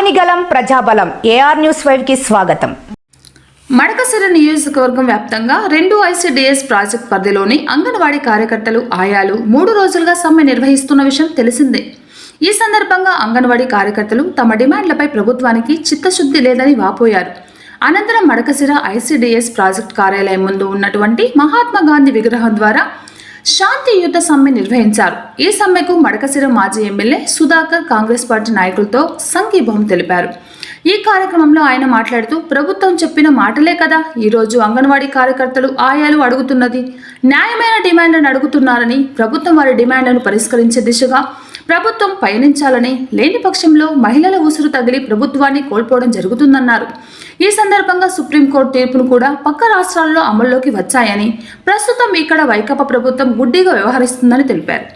ఆపనిగలం ప్రజాబలం. AR news ఫైవ్కి స్వాగతం. మడకసిర నియోజకవర్గం వ్యాప్తంగా రెండు ఐసీడీఎస్ ప్రాజెక్ట్ పరిధిలోని అంగన్వాడీ కార్యకర్తలు ఆయాలు మూడు రోజులుగా సమ్మె నిర్వహిస్తున్న విషయం తెలిసిందే. ఈ సందర్భంగా అంగన్వాడీ కార్యకర్తలు తమ డిమాండ్లపై ప్రభుత్వానికి చిత్తశుద్ధి లేదని వాపోయారు. అనంతరం మడకసిర ఐసీడీఎస్ ప్రాజెక్ట్ కార్యాలయం ముందు ఉన్నటువంటి మహాత్మా గాంధీ విగ్రహం ద్వారా శాంతియుత సమ్మె నిర్వహించారు. ఈ సమ్మెకు మడకసిర మాజీ ఎమ్మెల్యే సుధాకర్ కాంగ్రెస్ పార్టీ నాయకులతో సంఘీభావం తెలిపారు. ఈ కార్యక్రమంలో ఆయన మాట్లాడుతూ ప్రభుత్వం చెప్పిన మాటలే కదా ఈరోజు అంగన్వాడీ కార్యకర్తలు ఆయాలు అడుగుతున్నది. న్యాయమైన డిమాండ్లను అడుగుతున్నారని ప్రభుత్వం వారి డిమాండ్లను పరిష్కరించే దిశగా ప్రభుత్వం పయనించాలని లేని పక్షంలో మహిళల ఉసురు తగిలి ప్రభుత్వాన్ని కోల్పోవడం జరుగుతుందన్నారు. ఈ సందర్భంగా సుప్రీంకోర్టు తీర్పును కూడా పక్క రాష్ట్రాల్లో అమల్లోకి వచ్చాయని ప్రస్తుతం ఇక్కడ వైకాపా ప్రభుత్వం గుడ్డిగా వ్యవహరిస్తుందని తెలిపారు.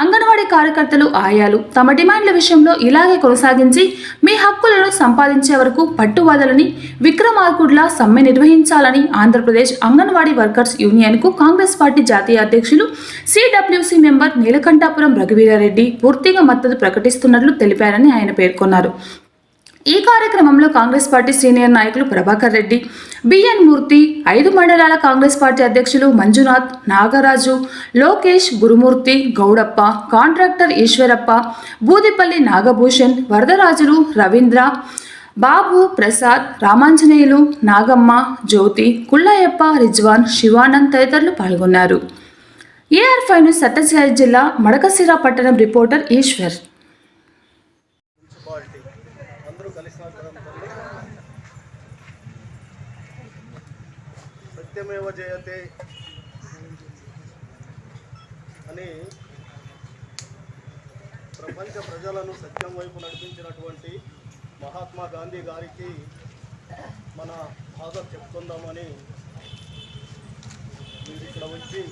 అంగన్వాడీ కార్యకర్తలు ఆయాలు. తమ డిమాండ్ల విషయంలో ఇలాగే కొనసాగించి మీ హక్కులను సంపాదించే వరకు పట్టువదలని విక్రమార్కుడ్లా సమ్మె నిర్వహించాలని ఆంధ్రప్రదేశ్ అంగన్వాడీ వర్కర్స్ యూనియన్కు కాంగ్రెస్ పార్టీ జాతీయ అధ్యక్షులు సిడబ్ల్యూసీ మెంబర్ నీలకంఠాపురం రఘువీరారెడ్డి పూర్తిగా మద్దతు ప్రకటిస్తున్నట్లు తెలిపారని ఆయన పేర్కొన్నారు. ఈ కార్యక్రమంలో కాంగ్రెస్ పార్టీ సీనియర్ నాయకులు ప్రభాకర్ రెడ్డి బిఎన్ మూర్తి ఐదు మండలాల కాంగ్రెస్ పార్టీ అధ్యక్షులు మంజునాథ్ నాగరాజు లోకేష్ గురుమూర్తి గౌడప్ప కాంట్రాక్టర్ ఈశ్వరప్ప బూదిపల్లి నాగభూషణ్ వరదరాజులు రవీంద్ర బాబు ప్రసాద్ రామాంజనేయులు నాగమ్మ జ్యోతి కుల్లయ్యప్ప రిజ్వాన్ శివానంద్ తదితరులు పాల్గొన్నారు. ఏఆర్ ఫైవ్ న్యూస్ సత్యసాయి జిల్లా మడకసిర పట్టణం రిపోర్టర్ ఈశ్వర్. సత్యమేవ జయతే అని ప్రపంచ ప్రజలను సత్యం వైపు నడిపించినటువంటి మహాత్మా గాంధీ గారికి మన బాధ చెప్పుకుందామని మీరు ఇక్కడ వచ్చి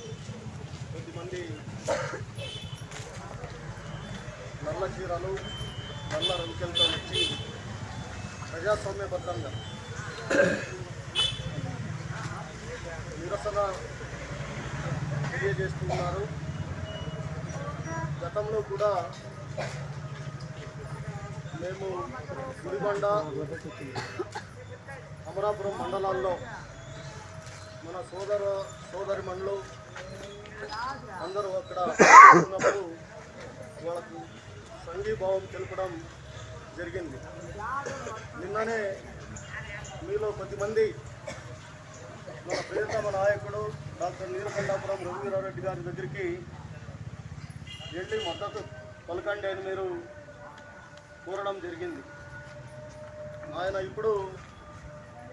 కొద్దిమంది నల్ల చీరలు నల్ల రంకెలతో వచ్చి ప్రజాస్వామ్యబద్ధంగా నిరసన తెలియజేస్తున్నారు. గతంలో కూడా మేము గుడిబండ అమరాపురం మండలాల్లో మన సోదర సోదరి మండలు అందరూ అక్కడ ఉన్నప్పుడు వాళ్ళకు సంఘీభావం తెలపడం జరిగింది. నిన్ననే మీలో కొద్దిమంది మన ప్రియతమ నాయకుడు డాక్టర్ నీలకంఠాపురం రఘువీరారెడ్డి గారి దగ్గరికి వెళ్ళి మద్దతు పలకండి అని మీరు కోరడం జరిగింది. ఆయన ఇప్పుడు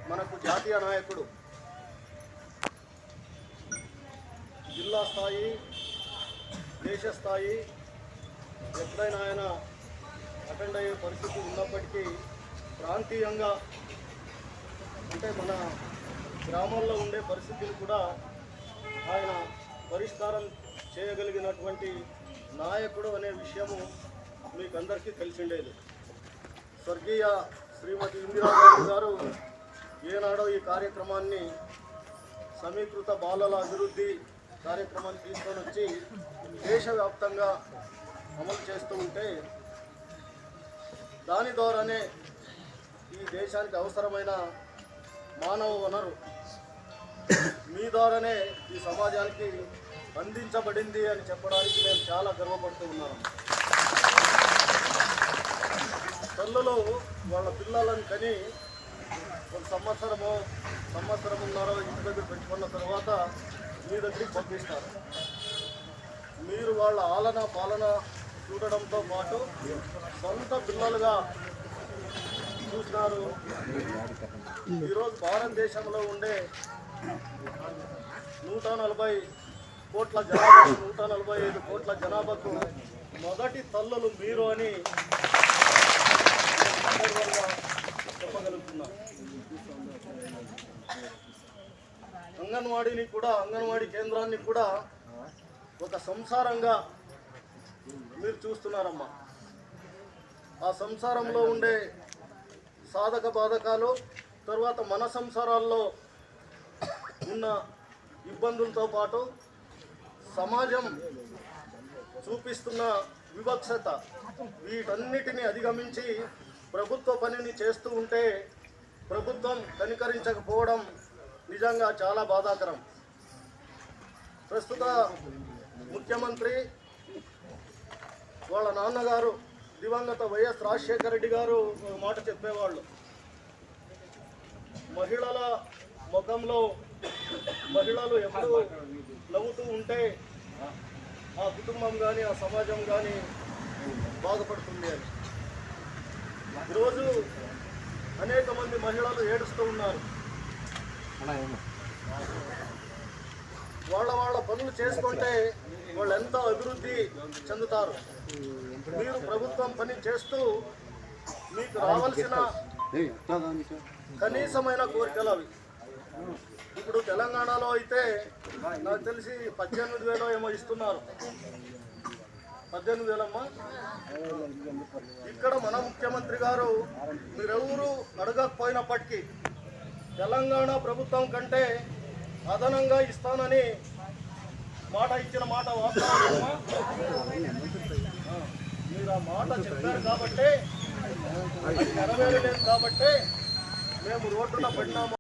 మనకు జాతీయ నాయకుడు. జిల్లా స్థాయి దేశ స్థాయి ఎప్పుడైనా ఆయన అటెండ్ అయ్యే పరిస్థితి ఉన్నప్పటికీ ప్రాంతీయంగా అంటే మన గ్రామాల్లో ఉండే పరిస్థితులు కూడా ఆయన పరిష్కారం చేయగలిగినటువంటి నాయకుడు అనే విషయము మీకు అందరికీ తెలిసిండేది. స్వర్గీయ శ్రీమతి ఇందిరాగాంధీ గారు ఏనాడో ఈ కార్యక్రమాన్ని సమీకృత బాలల అభివృద్ధి కార్యక్రమాన్ని తీసుకొని వచ్చి దేశవ్యాప్తంగా అమలు చేస్తూ ఉంటే దాని ద్వారానే ఈ దేశానికి అవసరమైన మానవ వనరు మీ ద్వారానే ఈ సమాజానికి అందించబడింది అని చెప్పడానికి మేము చాలా గర్వపడుతూ ఉన్నాము తల్లులు వాళ్ళ పిల్లలను కని ఒక సంవత్సరమో సంవత్సరం ఇంటి దగ్గర పెట్టుకున్న తర్వాత మీ దగ్గరికి పంపిస్తారు. మీరు వాళ్ళ ఆలన పాలన చూడడంతో పాటు సొంత పిల్లలుగా చూసినారు. ఈరోజు భారతదేశంలో ఉండే నూట నలభై కోట్ల జనాభా నూట నలభై ఐదు కోట్ల జనాభాకు మొదటి తల్లులు మీరు అని సందర్భంగా అంగన్వాడీని కూడా అంగన్వాడీ కేంద్రాన్ని కూడా ఒక సంసారంగా మీరు చూస్తున్నారమ్మా. ఆ సంసారంలో ఉండే సాధక బాధకాలు తర్వాత మన సంసారాల్లో ఉన్న ఇబ్బందులతో పాటు సమాజం చూపిస్తున్న వివక్షత వీటన్నిటిని అధిగమించి ప్రభుత్వ పనిని చేస్తూ ఉంటే ప్రభుత్వం కనికరించకపోవడం నిజంగా చాలా బాధాకరం. ప్రస్తుత ముఖ్యమంత్రి వాళ్ళ నాన్నగారు దివంగత వైఎస్ రాజశేఖర రెడ్డి గారు ఒక మాట చెప్పేవాళ్ళు. మహిళల ముఖంలో మహిళలు ఎప్పుడు నవ్వుతూ ఉంటే ఆ కుటుంబం కానీ ఆ సమాజం కానీ బాధపడుతుంది అని. ఈరోజు అనేక మంది మహిళలు ఏడుస్తూ ఉన్నారు. వాళ్ళ వాళ్ళ పనులు చేసుకుంటే వాళ్ళు ఎంత అభివృద్ధి చెందుతారు? మీరు ప్రభుత్వం పని చేస్తూ మీకు రావాల్సిన కనీసమైన కోరికలు అవి. ఇప్పుడు తెలంగాణలో అయితే నాకు తెలిసి పద్దెనిమిది వేలు ఏమో ఇస్తున్నారు. పద్దెనిమిది వేలమ్మా? ఇక్కడ మన ముఖ్యమంత్రి గారు మీరెవరు అడగకపోయినప్పటికీ తెలంగాణ ప్రభుత్వం కంటే అదనంగా ఇస్తానని మాట ఇచ్చిన మాట వాస్తవమేనా? మీరు ఆ మాట చెప్పారు కాబట్టి నెరవేరలేదు కాబట్టి మేము రోడ్డున పడినాము.